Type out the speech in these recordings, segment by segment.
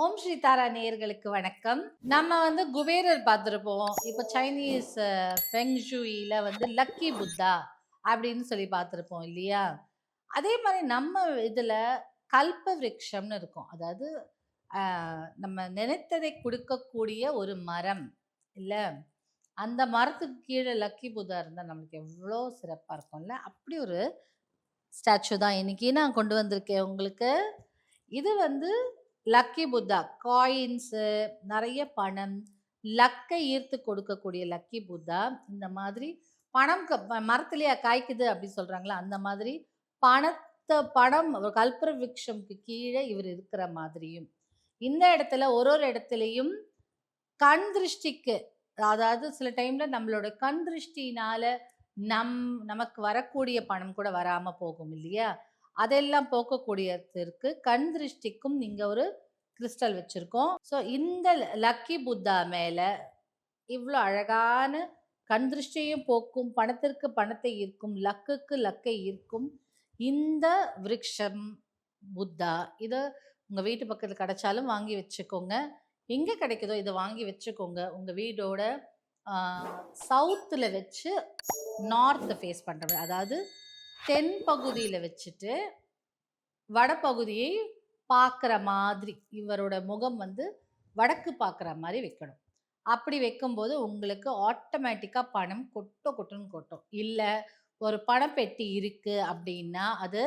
ஓம் ஸ்ரீ தாரா நேயர்களுக்கு வணக்கம். நம்ம வந்து குபேரர் பார்த்துருப்போம் இப்போ சைனீஸ் ஃபெங்ஷூயில் வந்து லக்கி புத்தா அப்படின்னு சொல்லி பார்த்துருப்போம் இல்லையா? அதே மாதிரி நம்ம இதில் கல்ப விரக்ஷம்னு இருக்கும். அதாவது நம்ம நினைத்ததை கொடுக்கக்கூடிய ஒரு மரம் இல்லை? அந்த மரத்துக்கு கீழே லக்கி புத்தா இருந்தால் நம்மளுக்கு எவ்வளோ சிறப்பாக இருக்கும்ல அப்படி ஒரு ஸ்டாச்சு தான். இன்றைக்கி நான் கொண்டு வந்திருக்கேன் உங்களுக்கு. இது வந்து லக்கி புத்தா காயின்ஸு நிறைய பணம் லக்கை ஈர்த்து கொடுக்கக்கூடிய லக்கி புத்தா இந்த மாதிரி பணம் க- ம- காய்க்குது அப்படி சொல்கிறாங்களா அந்த மாதிரி பணத்தை பணம் ஒரு கல்பர விக்ஷம்க்கு கீழே இவர் இருக்கிற மாதிரியும். இந்த இடத்துல ஒரு ஒரு இடத்துலையும் கண் திருஷ்டிக்கு அதாவது சில டைமில் நம்மளோட கண் திருஷ்டினால நம் நமக்கு வரக்கூடிய பணம் கூட வராமல் போகும் இல்லையா? அதெல்லாம் போக்கக்கூடியதற்கு கண் திருஷ்டிக்கும் நீங்கள் ஒரு கிறிஸ்டல் வச்சுருக்கோம். ஸோ இந்த லக்கி புத்தா மேலே இவ்வளோ அழகான கண் திருஷ்டியையும் போக்கும் பணத்திற்கு பணத்தை ஈர்க்கும் லக்குக்கு லக்கை ஈர்க்கும் இந்த விரக்ஷம் புத்தா இதை உங்கள் வீட்டு பக்கத்தில் கிடைச்சாலும் வாங்கி வச்சுக்கோங்க. எங்கே கிடைக்குதோ இதை வாங்கி வச்சுக்கோங்க. உங்கள் வீடோட சவுத்தில் வச்சு நார்த்தை ஃபேஸ் பண்ணுற அதாவது தென் பகுதியில் வச்சுட்டு வடப்பகுதியை பார்க்குற மாதிரி இவரோட முகம் வந்து வடக்கு பார்க்குற மாதிரி வைக்கணும். அப்படி வைக்கும்போது உங்களுக்கு ஆட்டோமேட்டிக்காக பணம் கொட்டோ கொட்டுன்னு கொட்டும். இல்லை ஒரு பணப்பெட்டி இருக்குது அப்படின்னா அது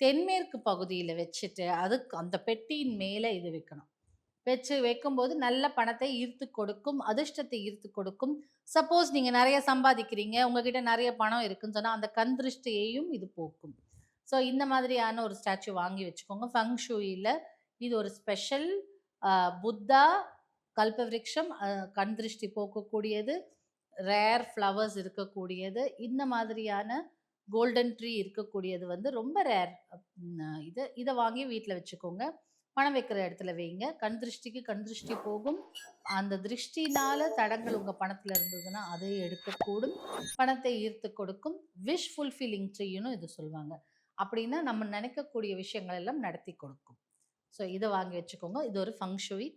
தென்மேற்கு பகுதியில் வச்சுட்டு அதுக்கு அந்த பெட்டியின் மேலே இது வைக்கணும். வச்சு வைக்கும்போது நல்ல பணத்தை ஈர்த்து கொடுக்கும் அதிர்ஷ்டத்தை ஈர்த்து கொடுக்கும். சப்போஸ் நீங்கள் நிறைய சம்பாதிக்கிறீங்க உங்ககிட்ட நிறைய பணம் இருக்குன்னு சொன்னால் அந்த கண் திருஷ்டியையும் இது போக்கும். ஸோ இந்த மாதிரியான ஒரு ஸ்டாச்சு வாங்கி வச்சுக்கோங்க. ஃபங்ஷூயில் இது ஒரு ஸ்பெஷல் புத்தா கல்பவிருட்சம் அஹ், கண் திருஷ்டி போக்கக்கூடியது. ரேர் ஃப்ளவர்ஸ் இருக்கக்கூடியது. இந்த மாதிரியான கோல்டன் ட்ரீ இருக்கக்கூடியது வந்து ரொம்ப ரேர் இது இதை வாங்கி வீட்டில் வச்சுக்கோங்க. பணம் வைக்கிற இடத்துல வைங்க. கண் திருஷ்டிக்கு கண் திருஷ்டி போகும். அந்த திருஷ்டினால தடங்கள் உங்கள் பணத்தில் இருந்ததுன்னா அதை எடுக்கக்கூடும். பணத்தை ஈர்த்து கொடுக்கும். விஷ் ஃபுல்ஃபில்லிங் ட்ரீன்னு இது சொல்லுவாங்க. அப்படின்னா நம்ம நினைக்கக்கூடிய விஷயங்கள் எல்லாம் நடத்தி கொடுக்கும். ஸோ இதை வாங்கி வச்சுக்கோங்க. இது ஒரு ஃபங்க்ஷுவி